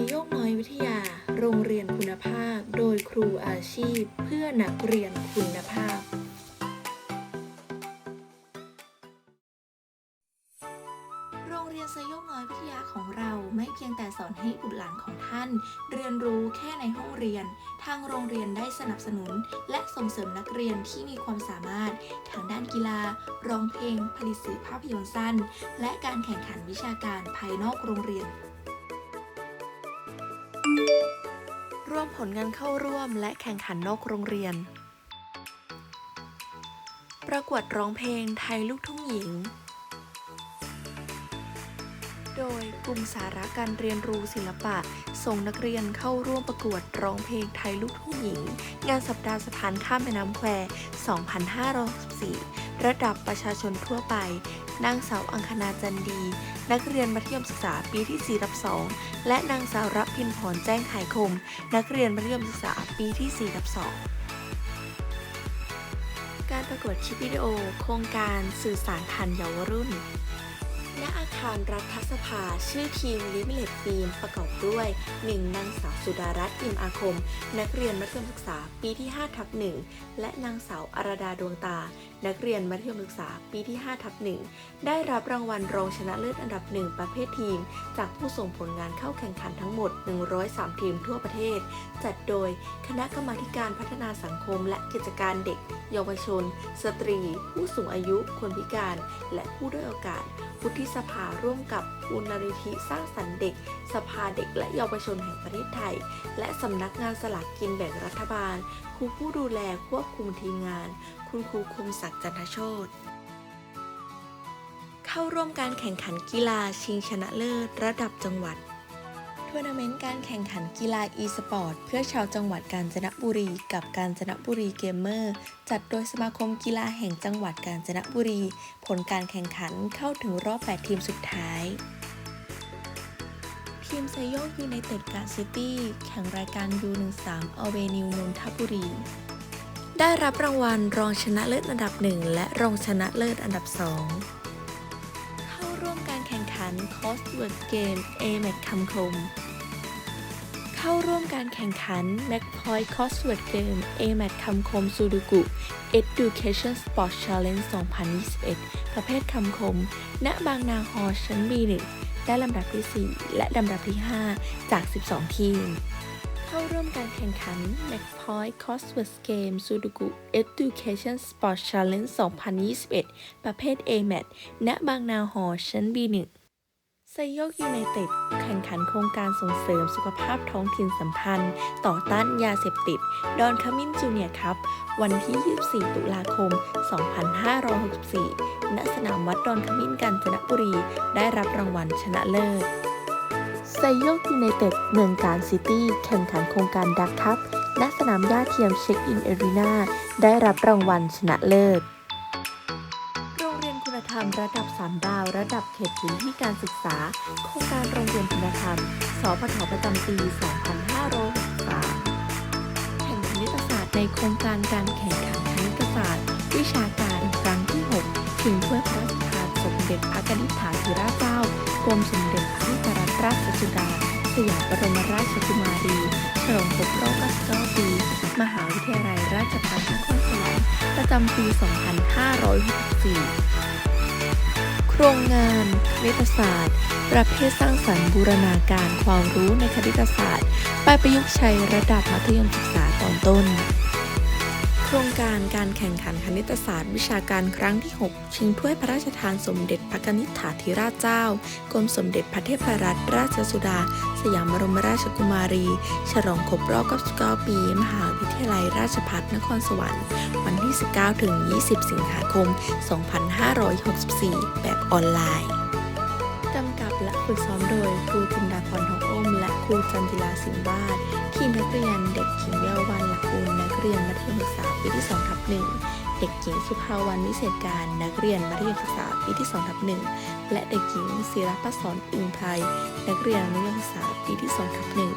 ยโยกน้อยวิทยา โรงเรียนคุณภาพ โดยครูอาชีพ เพื่อนักเรียนคุณภาพ โรงเรียนไซโยกน้อยวิทยาของเราไม่เพียงแต่สอนให้บุตรหลานของท่าน เรียนรู้แค่ในห้องเรียน ทางโรงเรียนได้สนับสนุน และส่งเสริมนักเรียนที่มีความสามารถ ทางด้านกีฬา ร้องเพลง ผลิตสื่อภาพยนตร์สั้น และการแข่งขันวิชาการภายนอกโรงเรียน ลงานเข้าร่วมและแข่งขันนอกโรงเรียน ประกวดร้องเพลงไทยลูกทุ่งหญิง โดยกลุ่มสาระการเรียนรู้ศิลปะ ส่งนักเรียนเข้าร่วมประกวดร้องเพลงไทยลูกทุ่งหญิง งานสัปดาห์สะพานข้ามแม่น้ำแคว 2564 ระดับประชาชนทั่วไป นางสาวอังคณาจันดี นักเรียนมัธยมศึกษาปีที่ 4 รับ 2 และนางสาวรับพินพรแจ้งขคม นักเรียนมัธยมศึกษาปีที่ 4 รับ 2การประกวดคลิปวิดีโอ โครงการสื่อสารทันเยาวรุ่น ณอาคารรัฐสภาชื่อทีมลิมิเลตฟิล์มประกอบด้วย 1. นางสาวสุดารัตน์อิมอาคม นักเรียนมัธยมศึกษาปีที่5ทับ1และนางสาวอารดาดวงตา นักเรียนมัธยมศึกษาปีที่5ทับ1ได้รับรางวัลรองชนะเลิศอันดับ1ประเภททีม จากผู้ส่งผลงานเข้าแข่งขันทั้งหมด 103 ทีมทั่วประเทศ จัดโดยคณะกรรมาการพัฒนาสังคม และกิจการเด็ก เยาวชน สตรี ผู้สูงอายุ คนพิการ และผู้ด้อยโอกาสวุฒิสภาร่วมกับมูลนิธิสร้างสรรค์เด็ก สภาเด็กและเยาวชนแห่งประเทศไทย และสำนักงานสลากกินแบ่งรัฐบาล ครูผู้ดูแลควบคุมทีมงาน คุณครูคมศักดิ์จันทโชตเข้าร่วมการแข่งขันกีฬาชิงชนะเลิศระดับจังหวัด ทัวร์นาเมนต์การแข่งขันกีฬา e-sport เพื่อชาวจังหวัดกาญจนบุรีกับกาญจนบุรีเกมเมอร์ จัดโดยสมาคมกีฬาแห่งจังหวัดกาญจนบุรี ผลการแข่งขันเข้าถึงรอบ 8 ทีมสุดท้าย ทีมไซโยกยูไนเต็ดกาซิตี้แข่งรายการ U13 อเวนิวนนทบุรี ได้รับรางวัลรองชนะเลิศอันดับ 1 และรองชนะเลิศอันดับ 2 การแข่งขัน Cosworth Game a m a c คำคม เข้าร่วมการแข่งขัน MacPoint Cosworth Game a m a c คำคมซูดูกุ Education Sport Challenge 2021 ประเภทคำคม ณ บางนาฮอชั้น B1 ได้ลำดับที่ 4 และลำดับที่ 5 จาก 12 ทีม เข้าร่วมการแข่งขัน MacPoint Cosworth Game Sudoku Education Sport Challenge 2021 ประเภท AMAT ณ บางนาฮอชั้น B1 ไซโยกยูไนเต็ดแข่งขันโครงการส่งเสริมสุขภาพท้องถิ่นสัมพันธ์ ต่อต้านยาเสพติด ดอนคามินจูเนียร์ครับ วันที่ 24 ตุลาคม 2564 ณ สนามวัดดอนขมิ้นกาญจนบุรี ได้รับรางวัลชนะเลิศไซโยกยูไนเต็ดเมืองการซิตี้แข่งขันโครงการดักคัพณสนามหญ้าเทียมเช็คอินเอรีนาได้รับรางวัลชนะเลิศ รมระดับ 3 ดาว ระดับเขตพื้นที่การศึกษา โครงการโรงเรียนคุณธรรมสปทประจำปี 2563แข่งคณิตศาสตร์ในโครงการการแข่งขันคณิตศาสตร์ วิชาการครั้งที่ 6 ถึงถ้วยพระราชทานสมเด็จพระนิษฐาธิราชเจ้ากรมสมเด็จพระนิตรราชสุดาสยามบรมราชกุมารีฉลองครบรอบ99ปี มหาวิทยาลัยราชภัฏนครสวรรค์ประจำปี 2564 โครงงานคณิตศาสตร์ ประเภทสร้างสรรค์บูรณาการความรู้ในคณิตศาสตร์ ไปประยุกต์ใช้ระดับมัธยมศึกษาตอนต้น ครงการการแข่งขันคณิตศาสตร์วิชาการครั้งที่ 6 ชิงถ้วยพระราชทานสมเด็จพระนิษฐาธิราชเจ้ากรมสมเด็จพระเทพรัตนราชสุดา สยามบรมราชกุมารี ฉลองครบรอบ99ปี มหาวิทยาลัยราชภัฏนครสวรรค์ วันที่ 19 ถึง 20 สิงหาคม 2564 แบบออนไลน์ กำกับและฝึกซ้อมโดยครูจินดาพรทองอ ครูจันทิลาสิงห์วาดทีมนักเรียนเด็กหญิงเยาววันหลักบุญนักเรียนมัธยมศึกษาปีที่2ทับหนึ่งเด็กหญิงสุภาวันวิเศษการนักเรียนมัธยมศึกษาปีที่2ทับหนึ่งและเด็กหญิงศิรพัฒน์สอนอึงไพรนักเรียนมัธยมศึกษาปีที่2ทับหนึ่ง